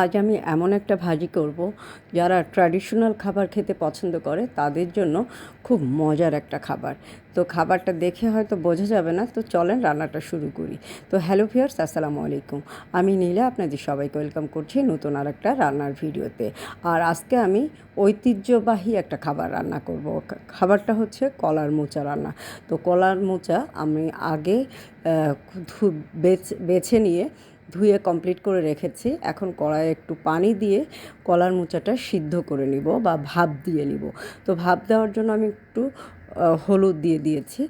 আজ আমি এমন একটা ভাজি করব যারা ট্র্যাডিশনাল খাবার খেতে পছন্দ করে, তাদের জন্য খুব মজার একটা খাবার। তো খাবারটা দেখে হয়তো বোঝা যাবে না, তো চলেন রান্নাটা শুরু করি। তো হ্যালো ফিয়ার্স আসসালামু আলাইকুম। আমি নীলা, আপনাদের সবাইকে ওয়েলকাম করছি নতুন আর একটা রান্নার ভিডিওতে। আর আজকে আমি ঐতিহ্যবাহী একটা খাবার রান্না করব। খাবারটা হচ্ছে কলার মোচা রান্না। তো কলার মোচা আমি আগে বেছে নিয়ে ধুয়ে কমপ্লিট করে রেখেছি। এখন কড়াইয়ে একটু পানি দিয়ে কলার মোচাটা সিদ্ধ করে নিব বা ভাপ দিয়ে নিব। তো ভাপ দেওয়ার জন্য আমি একটু হলুদ দিয়ে দিয়েছি।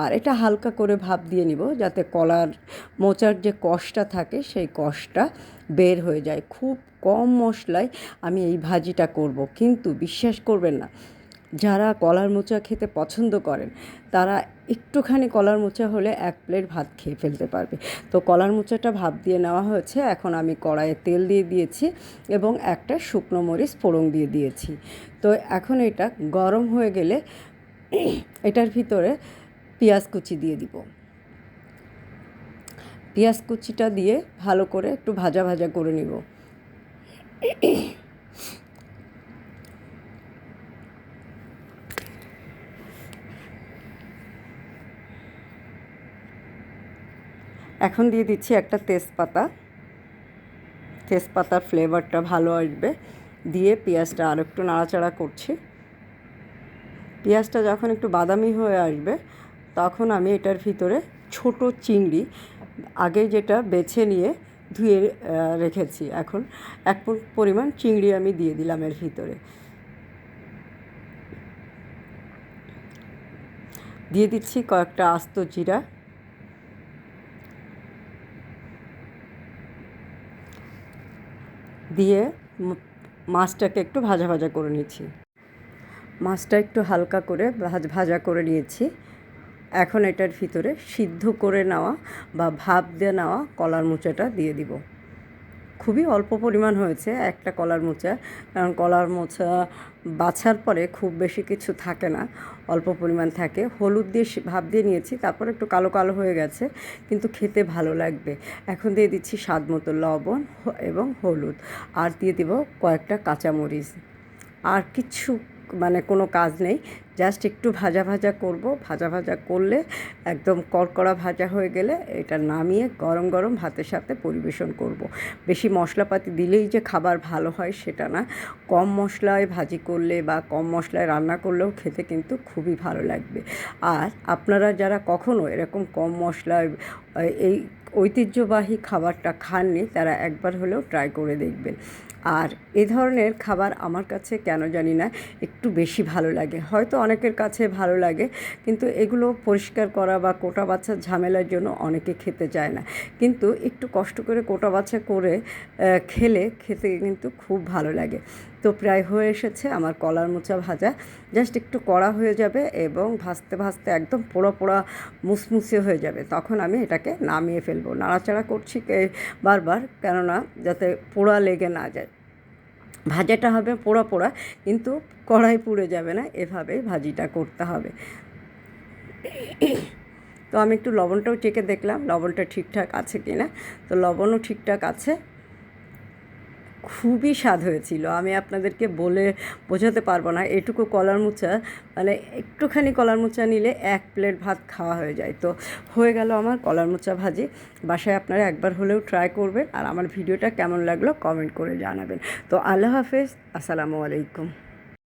আর এটা হালকা করে ভাপ দিয়ে নিব যাতে কলার মোচার যে কষটা থাকে সেই কষটা বের হয়ে যায়। খুব কম মশলায় আমি এই ভাজিটা করব। কিন্তু বিশ্বাস করবেন না যারা কলার মোচা খেতে পছন্দ করেন, তারা একটুখানি কলার মোচা হলে এক প্লেট ভাত খেয়ে ফেলতে পারবে। তো কলার মোচাটা ভাপ দিয়ে নেওয়া হয়েছে, এখন আমি কড়াইয়ে তেল দিয়ে দিয়েছি এবং একটা শুকনো মরিচ ফোড়ন দিয়ে দিয়েছি। তো এখন এটা গরম হয়ে গেলে এটার ভিতরে পেঁয়াজ কুচি দিয়ে দিব। পেঁয়াজ কুচিটা দিয়ে ভালো করে একটু ভাজা ভাজা করে নিব। এখন দিয়ে দিচ্ছি একটা তেজপাতা। তেজপাতার ফ্লেভারটা ভালো আসবে। দিয়ে পেঁয়াজটা আর একটু নাড়াচাড়া করছি। পেঁয়াজটা যখন একটু বাদামি হয়ে আসবে, তখন আমি এটার ভিতরে ছোট চিংড়ি আগে যেটা বেছে নিয়ে ধুয়ে রেখেছি। এখন এক পরিমাণ চিংড়ি আমি দিয়ে দিলাম এর ভিতরে। দিয়ে দিচ্ছি কয়েকটা আস্ত জিরা। দিয়ে মাছটাকে একটু ভাজা ভাজা করে নিচ্ছি। মাছটা একটু হালকা করে ভাজ, ভাজা করে নিয়েছি। এখন এটার ভিতরে সিদ্ধ করে নেওয়া বা ভাপ দিয়ে নেওয়া কলার মোচাটা দিয়ে দিব। খুবই অল্প পরিমাণ হয়েছে একটা কলার মোচা। কারণ কলার মোচা বাছার পরে খুব বেশি কিছু থাকে না, অল্প পরিমাণ থাকে। হলুদ দিয়ে ভাব দিয়ে নিয়েছি, তারপর একটু কালো কালো হয়ে গেছে, কিন্তু খেতে ভালো লাগবে। এখন দিয়ে দিচ্ছি স্বাদ মতো লবণ এবং হলুদ। আর দিয়ে দিব কয়েকটা কাঁচামরিচ। আর কিছু মানে কোনো কাজ নেই। জাস্ট একটু ভাজা ভাজা করব। ভাজা ভাজা করলে একদম কড়কড়া ভাজা হয়ে গেলে এটা নামিয়ে গরম গরম ভাতের সাথে পরিবেশন করব। বেশি মশলাপাতি দিলেই যে খাবার ভালো হয় সেটা না। কম মশলায় ভাজি করলে বা কম মশলায় রান্না করলেও খেতে কিন্তু খুবই ভালো লাগবে। আর আপনারা যারা কখনো এরকম কম মশলায় এই ঐতিহ্যবাহী খাবারটা খাননি, তারা একবার হলেও ট্রাই করে দেখবেন। আর এ ধরনের খাবার আমার কাছে কেন জানি না, একটু বেশি ভালো লাগে। হয়তো অনেকের কাছে ভালো লাগে। কিন্তু এগুলো পরিষ্কার করা বা কোটা বাচ্চার ঝামেলার জন্য অনেকে খেতে চায় না। কিন্তু একটু কষ্ট করে কোটা বাচ্চা করে খেলে খেতে কিন্তু খুব ভালো লাগে। তো প্রায় হয়ে এসেছে আমার কলার মোচা ভাজা। জাস্ট একটু কড়া হয়ে যাবে এবং ভাজতে ভাজতে একদম পোড়া পোড়া মুসমুসে হয়ে যাবে। তখন আমি এটাকে নামিয়ে ফেলব। নাড়াচাড়া করছি বারবার কেননা যাতে পোড়া লেগে না যায়। ভাজাটা হবে পোড়া পোড়া, কিন্তু কড়াই পুড়ে যাবে না, এভাবেই ভাজিটা করতে হবে। তো আমি একটু লবণটাও চেকে দেখলাম, লবণটা ঠিকঠাক আছে কি না তো লবণও ঠিকঠাক আছে। খুবই স্বাদ হয়েছিল। আমি আপনাদেরকে বলে বোঝাতে পারব না, এটুকু কলার মোচা। মানে একটুখানি কলার মোচা নিলে এক প্লেট ভাত খাওয়া হয়ে যায়। তো হয়ে গেল আমার কলার মোচা ভাজি। বাসায় আপনারা একবার হলেও ট্রাই করবেন। আর আমার ভিডিওটা কেমন লাগল কমেন্ট করে জানাবেন। তো আল্লাহ হাফেজ, আসসালামু আলাইকুম।